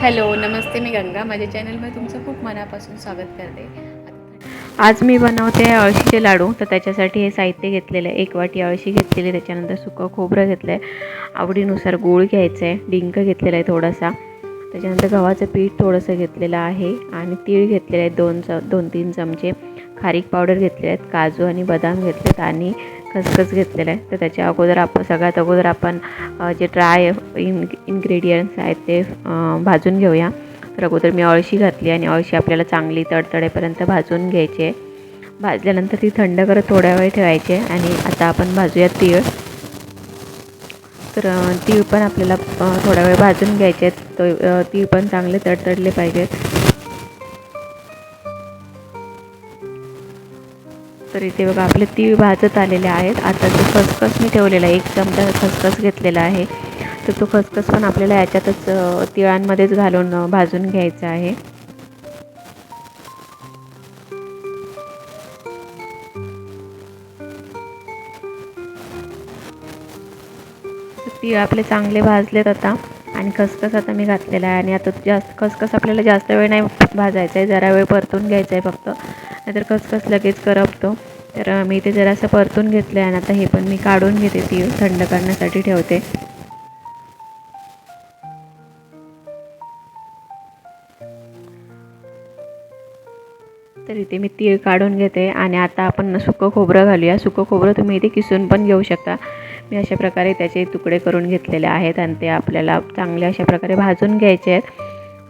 Hello नमस्ते मी गंगा. माझ्या चॅनलमध्ये तुमचं खूप मनापासून स्वागत करते. आज मी बनवते आहे अळशीचे लाडू. तर त्याच्यासाठी हे साहित्य घेतलेलं आहे. एक वाटी अळशी घेतलेली आहे, त्याच्यानंतर सुकं खोबरं घेतलं आहे आवडीनुसार गूळ घ्यायचं आहे डिंक घेतलेला आहे थोडासा. त्याच्यानंतर गव्हाचं पीठ थोडंसं घेतलेलं आहे. आणि तीळ घेतलेले आहेत दोन च दोन तीन चमचे. खारीक पावडर घेतले आहेत काजू आणि बदाम घेतलेत. आणि खसखस घेतलेलं आहे. तर त्याच्या अगोदर आपण सगळ्यात अगोदर आपण जे ड्राय इन इन्ग्रेडियंट्स आहेत ते भाजून घेऊया. तर अगोदर मी अळशी घातली आणि अळशी आपल्याला चांगली तडतडेपर्यंत भाजून घ्यायची आहे. भाजल्यानंतर ती थंड करत थोड्या वेळ ठेवायची आहे आणि आता आपण भाजूया तीळ. तर तीळ पण आपल्याला थोडा वेळ भाजून घ्यायचे आहेत. तो तीळ पण चांगले तडतडले पाहिजेत. तर इथे बघा आपले तीळ भाजत आलेले आहेत. आता जो खसखस मी ठेवलेला आहे. एक चमचा खसखस घेतलेला आहे. तर तो खसखस पण आपल्याला याच्यातच तिळांमध्येच घालून भाजून घ्यायचा आहे. तर तीळ आपले चांगले भाजलेत आता. आणि खसखस आता मी घातलेला आहे आणि आता जास्त खसखस आपल्याला जास्त वेळ नाही भाजायचा आहे जरा वेळ परतून घ्यायचा आहे फक्त. नाहीतर खसखस लगेच करपतो. तर मी ते जरासं परतून घेतलं आहे आणि आता हे पण मी काढून घेते तीळ थंड करण्यासाठी ठेवते. तर इथे मी तीळ काढून घेते आणि आता आपण सुकं खोबरं घालूया. सुकं खोबरं तुम्ही इथे किसून पण घेऊ शकता. मी अशा प्रकारे त्याचे तुकडे करून घेतलेले आहेत आणि ते आपल्याला चांगले अशा प्रकारे भाजून घ्यायचे आहेत.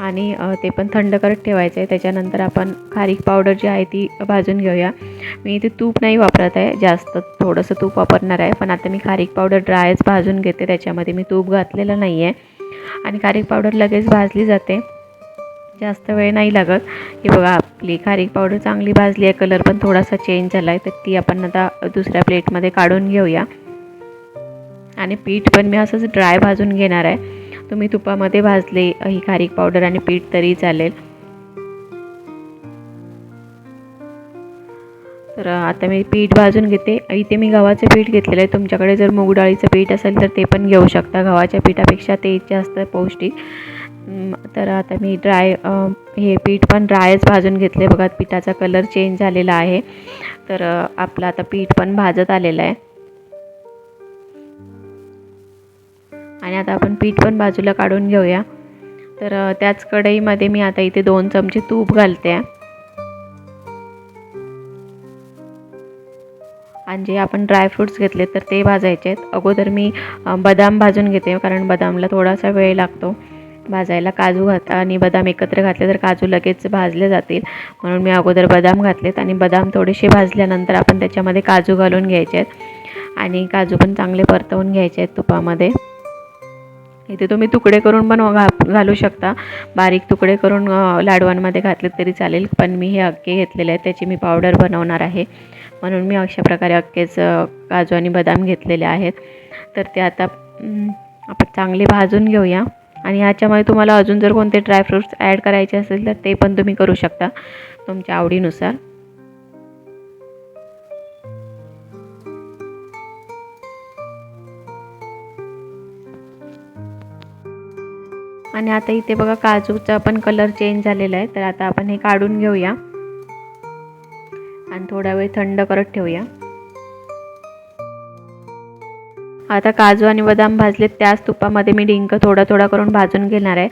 आणि ते पण थंड करत ठेवायचे आहे त्याच्यानंतर आपण खारीक पावडर जी आहे ती भाजून घेऊया. मी इथे तूप नाही वापरत आहे. जास्त थोडंसं तूप वापरणार आहे. पण आता मी खारीक पावडर ड्रायच भाजून घेते. त्याच्यामध्ये मी तूप घातलेलं नाही आहे. आणि खारीक पावडर लगेच भाजली जाते. जास्त वेळ नाही लागत. हे बघा आपली खारीक पावडर चांगली भाजली आहे. कलर पण थोडासा चेंज झाला आहे तर ती आपण आता दुसऱ्या प्लेटमध्ये काढून घेऊया. आणि पीठ पण मी असंच ड्राय भाजून घेणार आहे. तुम्ही तुपामध्ये भाजले ही खारीक पावडर आणि पीठ तरी चालेल. तर आता मी पीठ भाजून घेते. इथे मी गव्हाचं पीठ घेतलेलं आहे. तुमच्याकडे जर मूग डाळीचं पीठ असेल तर ते पण घेऊ शकता. गव्हाच्या पीठापेक्षा ते जास्त पौष्टिक. तर आता मी ड्राय हे पीठ पण ड्रायच भाजून घेतले बघा पिठाचा कलर चेंज झालेला आहे. तर आपलं आता पीठ पण भाजत आलेलं आहे. आणि आता आपण पीठ पण बाजूला काढून घेऊया. तर त्याच कढईमध्ये मी आता इथे दोन चमचे तूप घालते. आहे आणि जे आपण ड्रायफ्रूट्स घेतले तर ते भाजायचे आहेत. अगोदर मी बदाम भाजून घेते कारण बदामला थोडासा वेळ लागतो. भाजायला काजू घात आणि बदाम एकत्र घातले तर काजू लगेच भाजले जातील. म्हणून मी अगोदर बदाम घातलेत आणि बदाम थोडेसे भाजल्यानंतर आपण त्याच्यामध्ये काजू घालून घ्यायचे आहेत. आणि काजू पण चांगले परतवून घ्यायचे आहेत तुपामध्ये. इथे तुम्ही तुकडे करून पण घा घालू शकता. बारीक तुकडे करून लाडवांमध्ये घातले तरी चालेल पण मी हे अक्के घेतलेले आहेत त्याची मी पावडर बनवणार आहे. म्हणून मी अशा प्रकारे अक्केच काजू आणि बदाम घेतलेले आहेत. तर ते आता आपण चांगले भाजून घेऊया. आणि ह्याच्यामध्ये तुम्हाला अजून जर कोणते ड्रायफ्रूट्स ॲड करायचे असेल तर ते पण तुम्ही करू शकता तुमच्या आवडीनुसार. आणि आता इथे बघा काजूचा पण कलर चेंज झालेला आहे. तर आता आपण हे काढून घेऊया. आणि थोडा वेळ थंड करत ठेवूया. आता काजू आणि बदाम भाजलेत. त्याच तुपामध्ये मी डिंक थोडा थोडा करून भाजून घेणार आहे.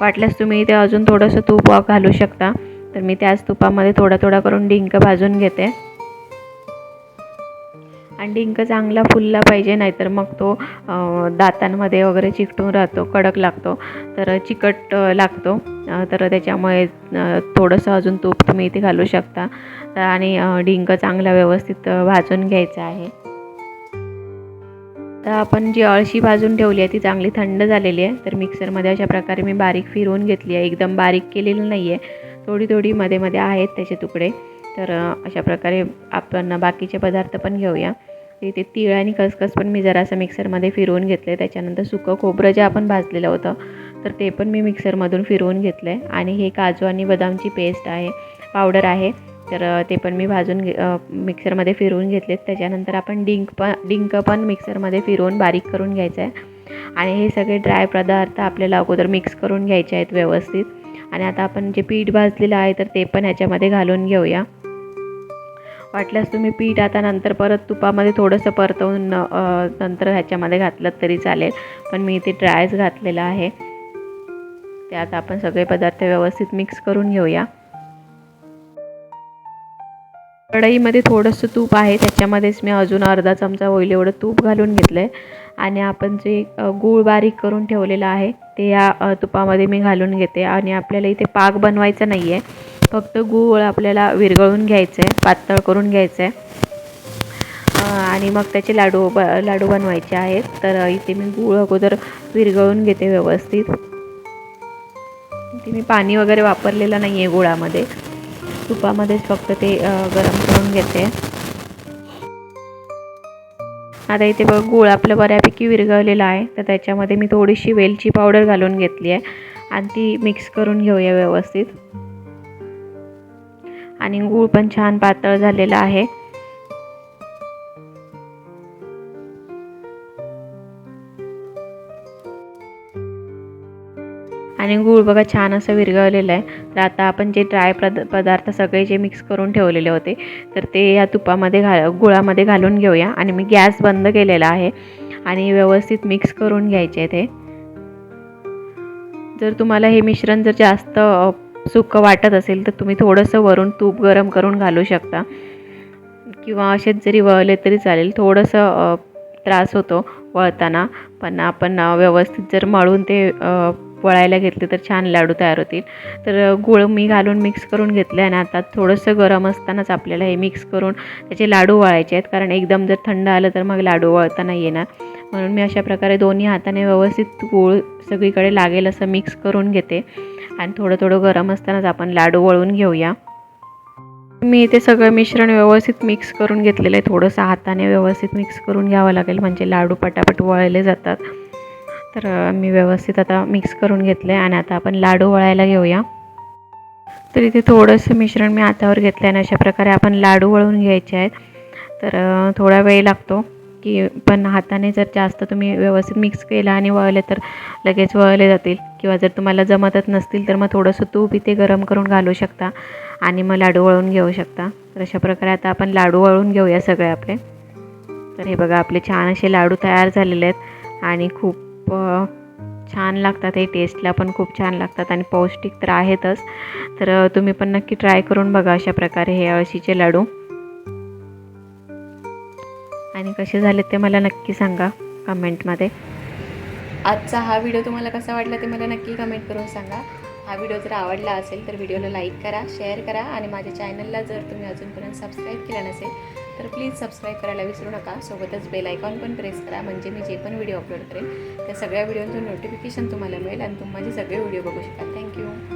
वाटल्यास तुम्ही इथे अजून थोडंसं तूप घालू शकता. तर मी त्याच तुपामध्ये थोडा थोडा करून डिंक भाजून घेते. आणि डिंक चांगला फुलला पाहिजे नाहीतर मग तो दातांमध्ये वगैरे चिकटून राहतो कडक लागतो. तर चिकट लागतो. तर त्याच्यामुळे थोडंसं अजून तूप तुम्ही इथे घालू शकता. आणि डिंक चांगला व्यवस्थित भाजून घ्यायचा आहे. तर आपण जी अळशी भाजून ठेवली आहे ती चांगली थंड झालेली आहे. तर मिक्सरमध्ये अशा प्रकारे मी बारीक फिरवून घेतली आहे. एकदम बारीक केलेली नाही आहे. थोडी थोडी मध्ये मध्ये आहेत त्याचे तुकडे. तर अशा प्रकारे आपण बाकीचे पदार्थ पण घेऊया. इथे तीळ आणि खसखस पण मी जरासं मिक्सरमध्ये फिरवून घेतले त्याच्यानंतर सुकं खोबरं जे आपण भाजलेलं होतं तर ते पण मी मिक्सरमधून फिरवून घेतलं आहे आणि हे काजू आणि बदामची पेस्ट आहे पावडर आहे तर ते पण मी भाजून घे मिक्सरमध्ये फिरवून घेतलेत. त्याच्यानंतर आपण डिंक पण डिंक पण मिक्सरमध्ये फिरवून बारीक करून घ्यायचं आहे आणि हे सगळे ड्राय पदार्थ आपल्याला अगोदर मिक्स करून घ्यायचे आहेत व्यवस्थित. आणि आता आपण जे पीठ भाजलेलं आहे तर ते पण ह्याच्यामध्ये घालून घेऊया. वाटल्यास तुम्ही पीठ आता नंतर परत तुपामध्ये थोडंसं परतवून नंतर ह्याच्यामध्ये घातलं तरी चालेल. पण मी इथे ड्रायच घातलेलं आहे. त्यात आपण सगळे पदार्थ व्यवस्थित मिक्स करून घेऊया. कढईमध्ये थोडंसं तूप आहे. त्याच्यामध्येच मी अजून अर्धा चमचा होईल एवढं तूप घालून घेतलं आहे आणि आपण जे गूळ बारीक करून ठेवलेलं आहे ते या तुपामध्ये मी घालून घेते. आणि आपल्याला इथे पाक बनवायचा नाही आहे फक्त गूळ आपल्याला विरघळून घ्यायचं आहे पातळ करून घ्यायचं आहे आणि मग त्याचे लाडू ब लाडू बनवायचे आहेत. तर इथे मी गूळ अगोदर विरघळून घेते व्यवस्थित. इथे मी पाणी वगैरे वापरलेलं नाही आहे गुळामध्ये. तुपामध्येच फक्त ते गरम करून घेते. आता इथे बघ गूळ आपलं बऱ्यापैकी विरघळलेलं आहे. तर त्याच्यामध्ये मी थोडीशी वेलची पावडर घालून घेतली आहे आणि ती मिक्स करून घेऊया व्यवस्थित. आणि गूळ पण छान पातळ झालेला आहे. आणि गूळ बघा छान असं विरघळलेलं आहे. तर आता आपण जे ड्राय पद पदार्थ सगळे जे मिक्स करून ठेवलेले होते तर ते या तुपामध्ये घा गुळामध्ये घालून घेऊया. आणि मी गॅस बंद केलेला आहे आणि व्यवस्थित मिक्स करून घ्यायचे ते. जर तुम्हाला हे मिश्रण जर जास्त सुकं वाटत असेल तर तुम्ही थोडंसं वरून तूप गरम करून घालू शकता. किंवा असेच जरी वळले तरी चालेल. थोडंसं त्रास होतो वळताना. पण आपण व्यवस्थित जर मळून ते वळायला घेतले तर छान लाडू तयार होतील. तर गूळ मी घालून मिक्स करून घेतलं आहे आणि आता थोडंसं गरम असतानाच आपल्याला हे मिक्स करून त्याचे लाडू वळायचे आहेत. कारण एकदम जर थंड आलं तर मग लाडू वळताना येणार. म्हणून मी अशा प्रकारे दोन्ही हाताने व्यवस्थित गूळ सगळीकडे लागेल असं मिक्स करून घेते. आणि थोडं थोडं गरम असतानाच आपण लाडू वळून घेऊया. मी इथे सगळं मिश्रण व्यवस्थित मिक्स करून घेतलेलं आहे. थोडंसं हाताने व्यवस्थित मिक्स करून घ्यावं लागेल म्हणजे लाडू पटापट वळले जातात. तर मी व्यवस्थित आता मिक्स करून घेतलं आहे आणि आता आपण लाडू वळायला घेऊया. तर इथे थोडंसं मिश्रण मी हातावर घेतलं आहे आणि अशा प्रकारे आपण लाडू वळून घ्यायचे आहेत. तर थोडा वेळ लागतो. की पण हाताने जर जास्त तुम्ही व्यवस्थित मिक्स केलं आणि वळले तर लगेच वळले जातील. किंवा जर तुम्हाला जमतच नसतील तर मग थोडंसं तूप इथे गरम करून घालू शकता आणि मग लाडू वळून घेऊ शकता. तर अशा प्रकारे आता आपण लाडू वळून घेऊया सगळे आपले. तर हे बघा आपले छान असे लाडू तयार झालेले आहेत आणि खूप छान लागतात. हे टेस्टला पण खूप छान लागतात आणि पौष्टिक तर आहेतच. तर तुम्ही पण नक्की ट्राय करून बघा अशा प्रकारे हे अळशीचे लाडू. आणि कसे झाले ते मला नक्की सांगा कमेंटमध्ये. आजचा हा व्हिडिओ तुम्हाला कसा वाटला ते मला नक्की कमेंट करून सांगा. हा व्हिडिओ जर आवडला असेल तर व्हिडिओला लाईक करा शेअर करा आणि माझ्या चॅनलला जर तुम्ही अजूनपर्यंत सबस्क्राईब केला नसेल तर प्लीज सबस्क्राईब करायला विसरू नका. सोबतच बेल आयकॉन पण प्रेस करा म्हणजे मी जे पण व्हिडिओ अपलोड करेन त्या सगळ्या व्हिडिओंचं नोटिफिकेशन तुम्हाला मिळेल आणि तुम्ही माझे सगळे व्हिडिओ बघू शकाल. थँक्यू